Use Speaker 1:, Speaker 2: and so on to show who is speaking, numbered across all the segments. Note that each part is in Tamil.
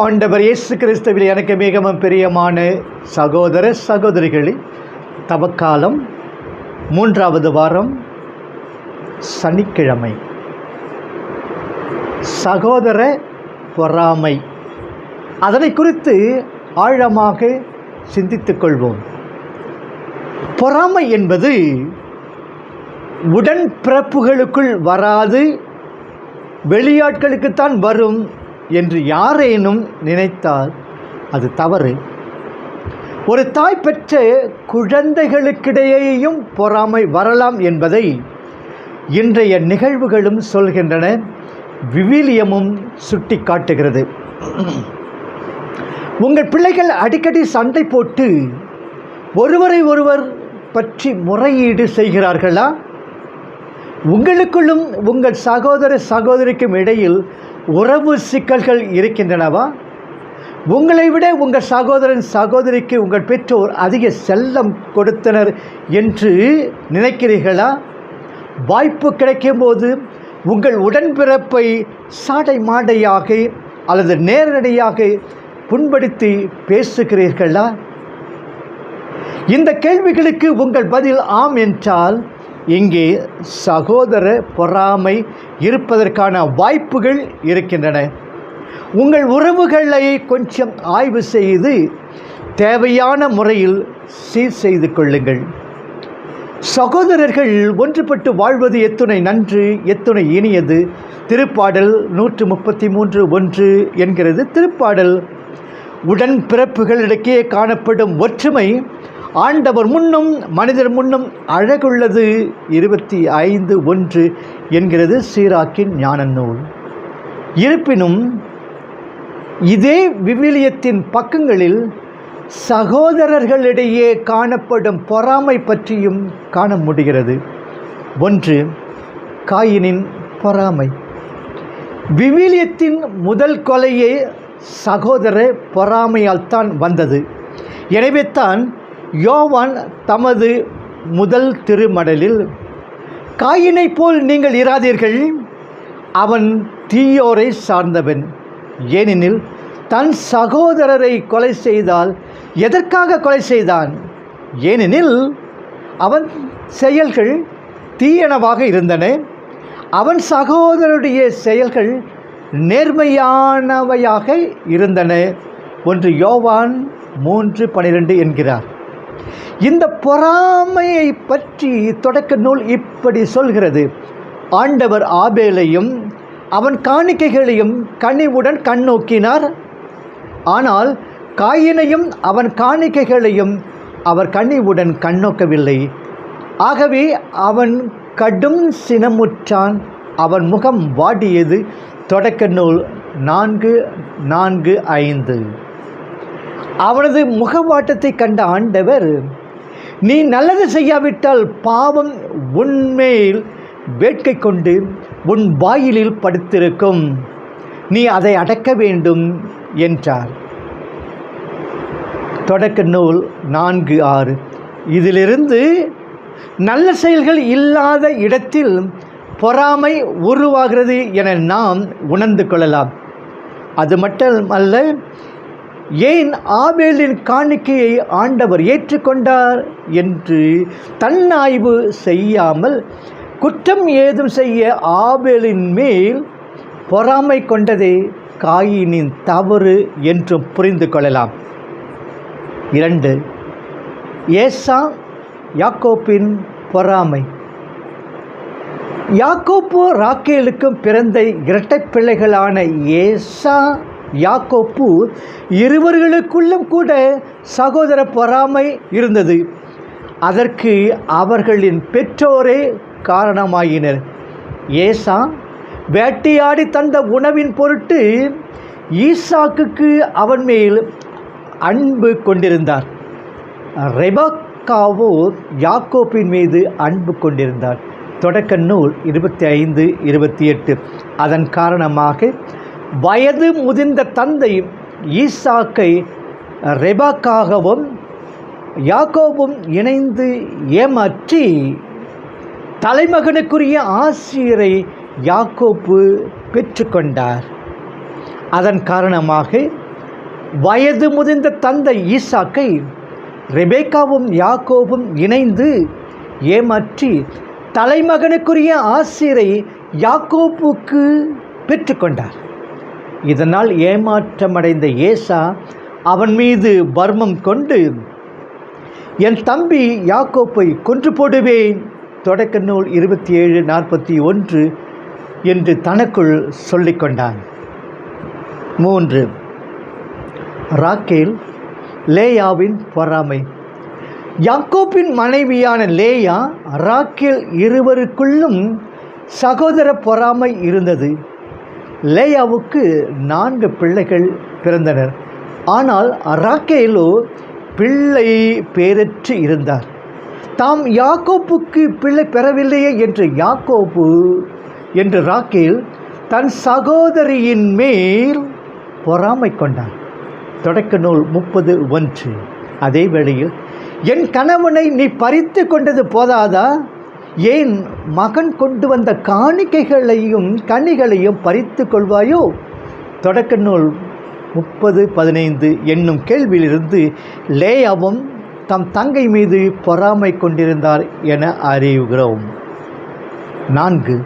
Speaker 1: ஆண்டவர் இயேசு கிறிஸ்துவில் எனக்கு மிகவும் பிரியமான சகோதர சகோதரிகளின் தவக்காலம் மூன்றாவது வாரம் சனிக்கிழமை. சகோதர பொறாமை. அதனை குறித்து ஆழமாக சிந்தித்துக் கொள்வோம். பொறாமை என்பது உடன்பிறப்புகளுக்குள் வராது வெளியாட்களுக்குத்தான் வரும் என்று யாரேனும் நினைத்தால் அது தவறு. ஒரு தாய் பெற்ற குழந்தைகளுக்கிடையேயும் பொறாமை வரலாம் என்பதை இன்றைய நிகழ்வுகளும் சொல்கின்றன விவிலியமும் சுட்டி காட்டுகிறது உங்கள் பிள்ளைகள் அடிக்கடி சண்டை போட்டு ஒருவரை ஒருவர் பற்றி முறையீடு செய்கிறார்களா? உங்களுக்குள்ளும் உங்கள் சகோதர சகோதரிக்கும் இடையில் உறவு சிக்கல்கள் இருக்கின்றனவா? உங்களை விட உங்கள் சகோதரன் சகோதரிக்கு உங்கள் பெற்றோர் அதிக செல்லம் கொடுத்தனர் என்று நினைக்கிறீர்களா? வாய்ப்பு கிடைக்கும்போது உங்கள் உடன்பிறப்பை சாடை மாடையாக அல்லது நேரடியாக புண்படுத்தி பேசுகிறீர்களா? இந்த கேள்விகளுக்கு உங்கள் பதில் ஆம் என்றால் இங்கே சகோதர பொறாமை இருப்பதற்கான வாய்ப்புகள் இருக்கின்றன. உங்கள் உறவுகளை கொஞ்சம் ஆய்வு செய்து தேவையான முறையில் சீர் செய்து கொள்ளுங்கள். சகோதரர்கள் ஒன்றுபட்டு வாழ்வது எத்துணை நன்று எத்துணை இனியது. திருப்பாடல் நூற்று முப்பத்தி மூன்று ஒன்று என்கிறது திருப்பாடல். உடன்பிறப்புகளிடையே காணப்படும் ஒற்றுமை ஆண்டவர் முன்னும் மனிதர் முன்னும் அழகுள்ளது. இருபத்தி ஐந்து ஒன்று என்கிறது சீராக்கின் ஞான நூல் இருப்பினும் இதே விவிலியத்தின் பக்கங்களில் சகோதரர்களிடையே காணப்படும் பொறாமை பற்றியும் காண முடிகிறது. ஒன்று காயினின் பொறாமை. விவிலியத்தின் முதல் கொலையே சகோதர பொறாமையால் தான் வந்தது. எனவே தான் யோவான் தமது முதல் திருமடலில் காயினை போல் நீங்கள் இராதீர்கள் அவன் தீயோரை சார்ந்தவன். ஏனெனில் தன் சகோதரரை கொலை செய்தால் எதற்காக கொலை செய்தான்? ஏனெனில் அவன் செயல்கள் தீயனவாக இருந்தன. அவன் சகோதரருடைய செயல்கள் நேர்மையானவையாக இருந்தன ஒன்று யோவான் மூன்று பனிரெண்டு என்கிறார். இந்த பொறாமையை பற்றி தொடக்க நூல் இப்படி சொல்கிறது. ஆண்டவர் ஆபேலையும் அவன் காணிக்கைகளையும் கனிவுடன் கண்ணோக்கினார். ஆனால் காயினையும் அவன் காணிக்கைகளையும் அவர் கனிவுடன் கண்ணோக்கவில்லை. ஆகவே அவன் கடும் சினமுற்றான். அவன் முகம் வாடியது. தொடக்க நூல் நான்கு நான்கு ஐந்து. அவனது முகவாட்டத்தை கண்ட ஆண்டவர் நீ நல்லது செய்யாவிட்டால் பாவம் உன்மேல் வேட்கை கொண்டு உன் வாயிலில் படுத்திருக்கும். நீ அதை அடக்க வேண்டும் என்றார். தொடக்க நூல் நான்கு ஆறு. இதிலிருந்து நல்ல செயல்கள் இல்லாத இடத்தில் பொறாமை உருவாகிறது என நாம் உணர்ந்து கொள்ளலாம். அது மட்டுமல்ல ஏன் ஆபேலின் காணிக்கையை ஆண்டவர் ஏற்றுக்கொண்டார் என்று தன்னாய்வு செய்யாமல் குற்றம் ஏதும் செய்ய ஆபேலின் மேல் பொறாமை கொண்டதே காயினின் தவறு என்றும் புரிந்து கொள்ளலாம். இரண்டு ஏசா யாக்கோப்பின் பொறாமை. யாக்கோப்பு ராக்கேலுக்கும் பிறந்த இரட்டை பிள்ளைகளான ஏசா யாக்கோப்பு இருவர்களுக்குள்ளும் கூட சகோதர பொறாமை இருந்தது. அதற்கு அவர்களின் பெற்றோரே காரணமாயினர். ஏசா வேட்டையாடி தந்த உணவின் பொருட்டு ஈசாக்குக்கு அவன் மேல் அன்பு கொண்டிருந்தார். ரெபக்காவோ யாக்கோப்பின் மீது அன்பு கொண்டிருந்தார். தொடக்க நூல் இருபத்தி ஐந்து இருபத்தி எட்டு. அதன் காரணமாக வயது முதிர்ந்த தந்தை ஈசாக்கை ரெபாக்காகவும் யாக்கோவும் இணைந்து ஏமாற்றி தலைமகனுக்குரிய ஆசிரியரை யாக்கோப்பு பெற்றுக்கொண்டார். அதன் காரணமாக வயது முதிர்ந்த தந்தை ஈசாக்கை ரெபேக்காவும் யாக்கோவும் இணைந்து ஏமாற்றி தலைமகனுக்குரிய ஆசிரை யாக்கோப்புக்கு பெற்றுக்கொண்டார். இதனால் ஏமாற்றமடைந்த ஏசா அவன் மீது பர்மம் கொண்டு என் தம்பி யாக்கோப்பை கொன்று போடுவேன். தொடக்க நூல் இருபத்தி ஏழு நாற்பத்தி ஒன்று என்று தனக்குள் சொல்லிக்கொண்டான் மூன்று. ராக்கேல் லேயாவின் பொறாமை. யாக்கோப்பின் மனைவியான லேயா ராக்கேல் இருவருக்குள்ளும் சகோதர பொறாமை இருந்தது. லேயாவுக்கு நான்கு பிள்ளைகள் பிறந்தனர். ஆனால் ராக்கேலோ பிள்ளை பேரற்று இருந்தார். தாம் யாக்கோப்புக்கு பிள்ளை பெறவில்லையே என்று யாக்கோப்பு என்று ராக்கேல் தன் சகோதரியின் மேல் பொறாமை கொண்டான். தொடக்க நூல் முப்பது ஒன்று. அதே வேளையில் என் கணவனை நீ பறித்து கொண்டது போதாதா? ஏன் மகன் கொண்டு வந்த காணிக்கைகளையும் கனிகளையும் பறித்து கொள்வாயோ? தொடக்க நூல் முப்பது பதினைந்து என்னும் கேள்வியிலிருந்து லேயாவும் தம் தங்கை மீது பொறாமை கொண்டிருந்தார் என அறிவுகிறோம் நான்கு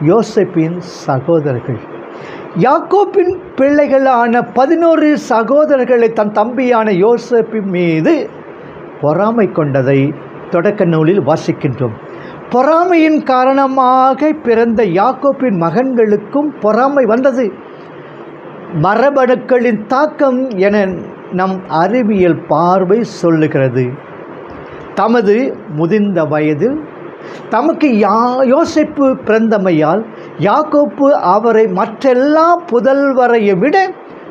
Speaker 1: யோசப்பின் சகோதரர்கள். யாக்கோப்பின் பிள்ளைகளான பதினோரு சகோதரர்களை தன் தம்பியான யோசப்பின் மீது பொறாமை கொண்டதை தொடக்க நூலில் வாசிக்கின்றோம். பொறாமையின் காரணமாக பிறந்த யாக்கோப்பின் மகன்களுக்கும் பொறாமை வந்தது. மரபணுக்களின் தாக்கம் என நம் அறிவியல் பார்வை சொல்லுகிறது. தமது முதிர்ந்த வயதில் தமக்கு யா யோசிப்பு பிறந்தமையால் யாக்கோப்பு அவரை மற்றெல்லா புதல்வரையை விட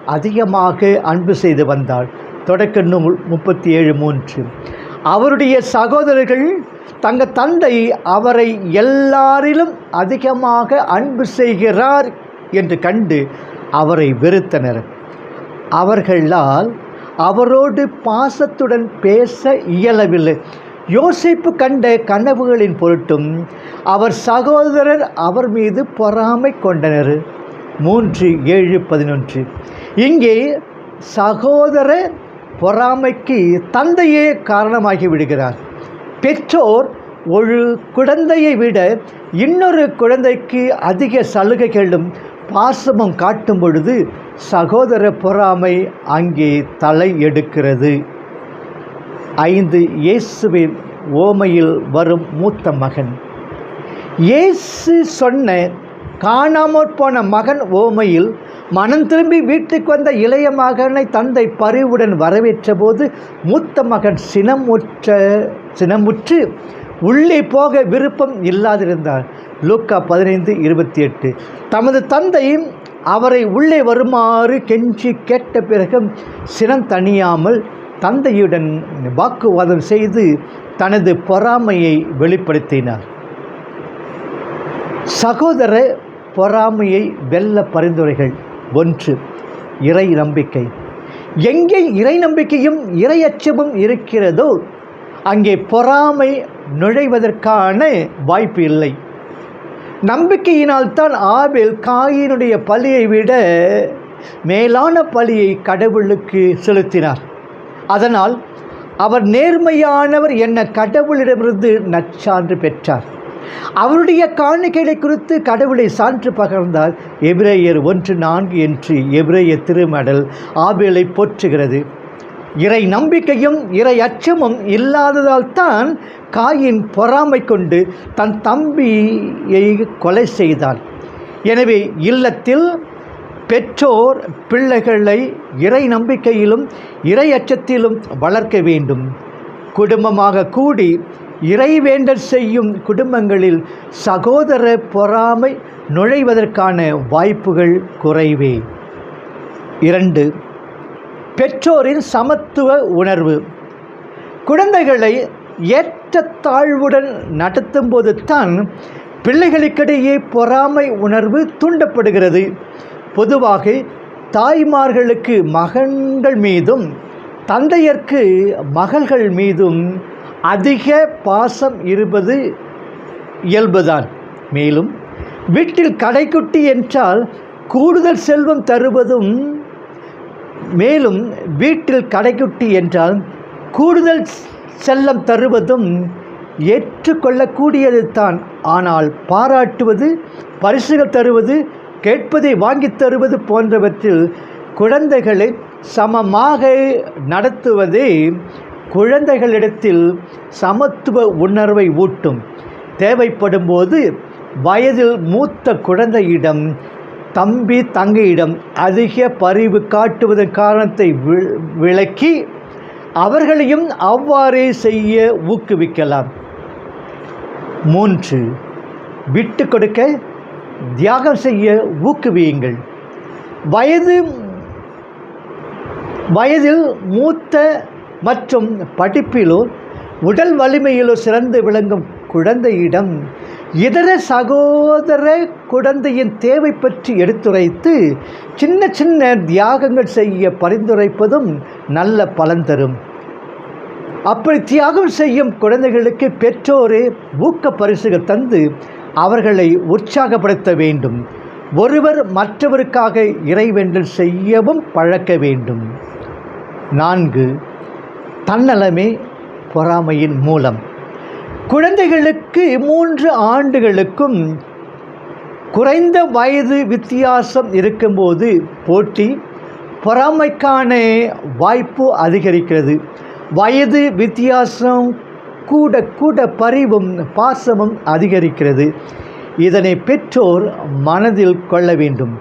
Speaker 1: அதிகமாக அன்பு செய்து வந்தாள் தொடக்க நூல் முப்பத்தி ஏழு மூன்று. அவருடைய சகோதரர்கள் தங்கள் தந்தை அவரை எல்லாரிலும் அதிகமாக அன்பு செய்கிறார் என்று கண்டு அவரை வெறுத்தனர். அவர்களால் அவரோடு பாசத்துடன் பேச இயலவில்லை. யோசிப்பு கண்ட கனவுகளின் பொருட்டும் அவர் சகோதரர் அவர் மீது பொறாமை கொண்டனர். மூன்று ஏழு பதினொன்று. இங்கே சகோதர பொறாமைக்கு தந்தையே காரணமாகி விடுகிறார். பெற்றோர் ஒரு குழந்தையை விட இன்னொரு குழந்தைக்கு அதிக சலுகைகளும் பாசமும் காட்டும் பொழுது சகோதர பொறாமை அங்கே தலை எடுக்கிறது. ஐந்து இயேசுவின் ஓமையில் வரும் மூத்த மகன். இயேசு சொன்ன காணாமற் போன மகன் ஓமையில் மனம் திரும்பி வீட்டுக்கு வந்த இளைய மகனை தந்தை பரிவுடன் வரவேற்ற போது மூத்த மகன் சினமுற்ற சினமுற்று உள்ளே போக விருப்பம் இல்லாதிருந்தார். லூக்கா பதினைந்து இருபத்தி எட்டு. தமது தந்தையும் அவரை உள்ளே வருமாறு கெஞ்சி கேட்ட பிறகும் சினம் தணியாமல் தந்தையுடன் வாக்குவாதம் செய்து தனது பொறாமையை வெளிப்படுத்தினார். சகோதர பொறாமையை வெல்ல பரிந்துரைகள். ஒன்று இறை நம்பிக்கை. எங்கே இறை நம்பிக்கையும் இறையச்சமும் இருக்கிறதோ அங்கே பொறாமை நுழைவதற்கான வாய்ப்பு இல்லை. நம்பிக்கையினால்தான் ஆவில் காயினுடைய பலியை விட மேலான பலியை கடவுளுக்கு செலுத்தினார். அதனால் அவர் நேர்மையானவர் என்ன கடவுளிடமிருந்து நற்சான்று பெற்றார். அவருடைய காணிக்கைகளை குறித்து கடவுளை சான்று பகர்ந்தால் எபிரேயர் ஒன்று நான்கு என்று எபிரேய திருமடல் ஆபேலை போற்றுகிறது. இறை நம்பிக்கையும் இறை அச்சமும் இல்லாததால் தான் காயின் பொறாமை கொண்டு தன் தம்பியை கொலை செய்தான். எனவே இல்லத்தில் பெற்றோர் பிள்ளைகளை இறை நம்பிக்கையிலும் இறை அச்சத்திலும் வளர்க்க வேண்டும். குடும்பமாக கூடி இறைவேண்டல் செய்யும் குடும்பங்களில் சகோதர பொறாமை நுழைவதற்கான வாய்ப்புகள் குறைவே. இரண்டு பெற்றோரின் சமத்துவ உணர்வு. குழந்தைகளை ஏற்றத்தாழ்வுடன் நடத்தும் போது தான் பிள்ளைகளுக்கிடையே பொறாமை உணர்வு தூண்டப்படுகிறது. பொதுவாக தாய்மார்களுக்கு மகன்கள் மீதும் தந்தையர்க்கு மகள்கள் மீதும் அதிக பாசம் இருப்பது இயல்புதான். மேலும் வீட்டில் கடைக்குட்டி என்றால் கூடுதல் செல்வம் தருவதும் மேலும் வீட்டில் கடைக்குட்டி என்றால் கூடுதல் செல்லம் தருவதும் ஏற்றுக்கொள்ளக்கூடியது தான் ஆனால் பாராட்டுவது பரிசுகள் தருவது கேட்பதை வாங்கித் தருவது போன்றவற்றில் குழந்தைகளை சமமாக நடத்துவதே குழந்தைகளிடத்தில் சமத்துவ உணர்வை ஊட்டும். தேவைப்படும் போது வயதில் மூத்த குழந்தையிடம் தம்பி தங்கையிடம் அதிக பரிவு காட்டுவதன் காரணத்தை வி- விளக்கி அவர்களையும் அவ்வாறே செய்ய ஊக்குவிக்கலாம். மூன்று விட்டு கொடுக்க தியாகம் செய்ய ஊக்குவியுங்கள். வயது வயதில் மூத்த மற்றும் படிப்பிலோ உடல் வலிமையிலோ சிறந்து விளங்கும் குழந்தையிடம் இதர சகோதர குழந்தையின் தேவை பற்றி எடுத்துரைத்து சின்ன சின்ன தியாகங்கள் செய்ய பரிந்துரைப்பதும் நல்ல பலன் தரும். அப்படி தியாகம் செய்யும் குழந்தைகளுக்கு பெற்றோரே ஊக்க பரிசுகள் தந்து அவர்களை உற்சாகப்படுத்த வேண்டும். ஒருவர் மற்றவருக்காக இறைவேண்டல் செய்யவும் பழக்க வேண்டும். நான்கு தன்னலமே பொறாமையின் மூலம். குழந்தைகளுக்கு மூன்று ஆண்டுகளுக்கும் குறைந்த வயது வித்தியாசம் இருக்கும்போது போட்டி பொறாமைக்கான வாய்ப்பு அதிகரிக்கிறது. வயது வித்தியாசம் கூட கூட பரிவும் பாசமும் அதிகரிக்கிறது. இதனை பெற்றோர் மனதில் கொள்ள வேண்டும்.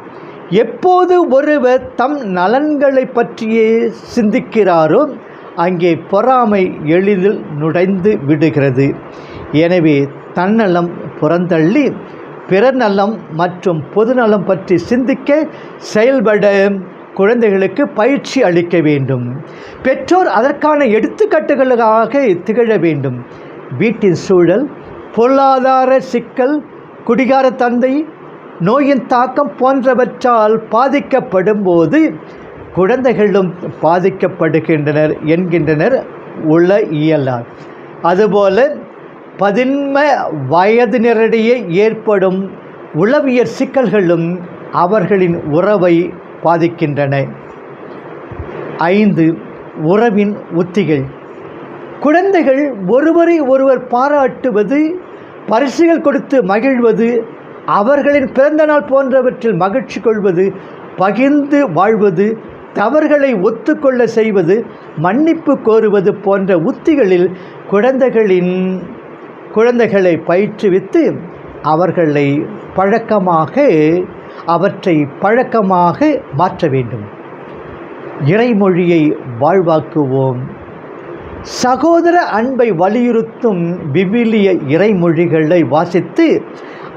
Speaker 1: எப்போது ஒருவர் தம் நலன்களை பற்றியே சிந்திக்கிறாரோ அங்கே பொறாமை எளிதில் நுழைந்து விடுகிறது. எனவே தன்னலம் புறந்தள்ளி பிறநலம் மற்றும் பொதுநலம் பற்றி சிந்திக்க செயல்பட குழந்தைகளுக்கு பயிற்சி அளிக்க வேண்டும். பெற்றோர் அதற்கான எடுத்துக்காட்டுகளாக திகழ வேண்டும். வீட்டின் சூழல் பொருளாதார சிக்கல் குடிகார தந்தை நோயின் தாக்கம் போன்றவற்றால் பாதிக்கப்படும் போது குழந்தைகளும் பாதிக்கப்படுகின்றனர் என்கின்றனர் உள இயலார். அதுபோல பதின்ம வயதினரிடையே ஏற்படும் உளவியற் சிக்கல்களும் அவர்களின் உறவை பாதிக்கின்றன. ஐந்து உறவின் உத்திகள். குழந்தைகள் ஒருவரை ஒருவர் பாராட்டுவது பரிசுகள் கொடுத்து மகிழ்வது அவர்களின் பிறந்தநாள் போன்றவற்றில் மகிழ்ச்சி கொள்வது பகிர்ந்து வாழ்வது தவறுகளை ஒத்துக்கொள்ள செய்வது மன்னிப்பு கோருவது போன்ற உத்திகளில் குழந்தைகளின் குழந்தைகளை பயிற்றுவித்து அவர்களை பழக்கமாக அவற்றை பழக்கமாக மாற்ற வேண்டும். இறைமொழியை வாழ்வாக்குவோம். சகோதர அன்பை வலியுறுத்தும் விவிலிய இறைமொழிகளை வாசித்து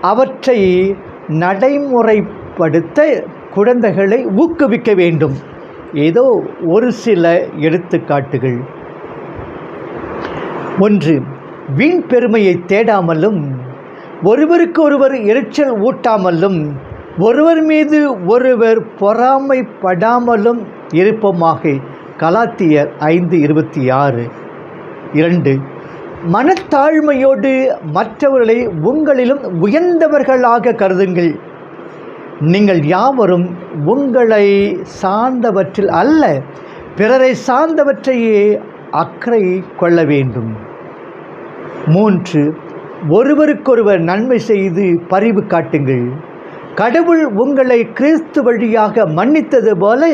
Speaker 1: அவற்றை நடைமுறைப்படுத்த குழந்தைகளை ஊக்குவிக்க வேண்டும். ஏதோ ஒரு சில எடுத்துக்காட்டுகள். ஒன்று வீண் பெருமையை தேடாமலும் ஒருவருக்கு ஒருவர் எரிச்சல் ஊட்டாமலும் ஒருவர் மீது ஒருவர் பொறாமைப்படாமலும் இருப்போமாக கலாத்தியர் ஐந்து இருபத்தி ஆறு. இரண்டு மனத்தாழ்மையோடு மற்றவர்களை உங்களிலும் உயர்ந்தவர்களாக கருதுங்கள். நீங்கள் யாவரும் உங்களை சார்ந்தவற்றில் அல்ல பிறரை சார்ந்தவற்றையே அக்கறை கொள்ள வேண்டும். மூன்று ஒருவருக்கொருவர் நன்மை செய்து பரிவு காட்டுங்கள். கடவுள் உங்களை கிறிஸ்து வழியாக மன்னித்தது போல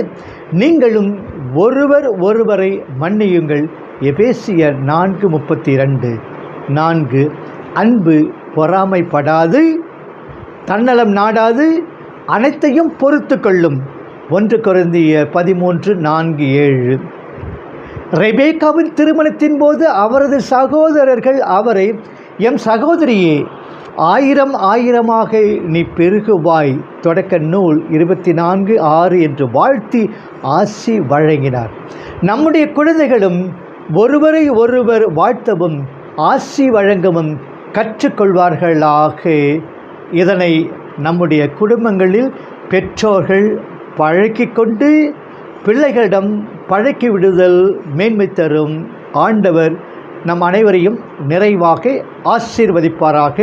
Speaker 1: நீங்களும் ஒருவர் ஒருவரை மன்னியுங்கள். எபேசியர் நான்கு முப்பத்தி ரெண்டு நான்கு அன்பு பொறாமைப்படாது தன்னலம் நாடாது அனைத்தையும் பொறுத்து கொள்ளும் ஒன்று குறைந்திய பதிமூன்று நான்கு ஏழு. ரெபேக்காவின் திருமணத்தின் போது அவரது சகோதரர்கள் அவரை எம் சகோதரியே ஆயிரம் ஆயிரமாக நீ பெருகுவாய். தொடக்க நூல் இருபத்தி நான்கு ஆறு என்று வாழ்த்தி ஆசி வழங்கினார். நம்முடைய குழந்தைகளும் ஒருவரை ஒருவர் வாழ்த்தவும் ஆசி வழங்கவும் கற்றுக்கொள்வார்களாக. இதனை நம்முடைய குடும்பங்களில் பெற்றோர்கள் பழக்கி கொண்டு பிள்ளைகளிடம் பழக்கி விடுதல் மேன்மை தரும் ஆண்டவர் நம் அனைவரையும் நிறைவாக ஆசீர்வதிப்பாராக.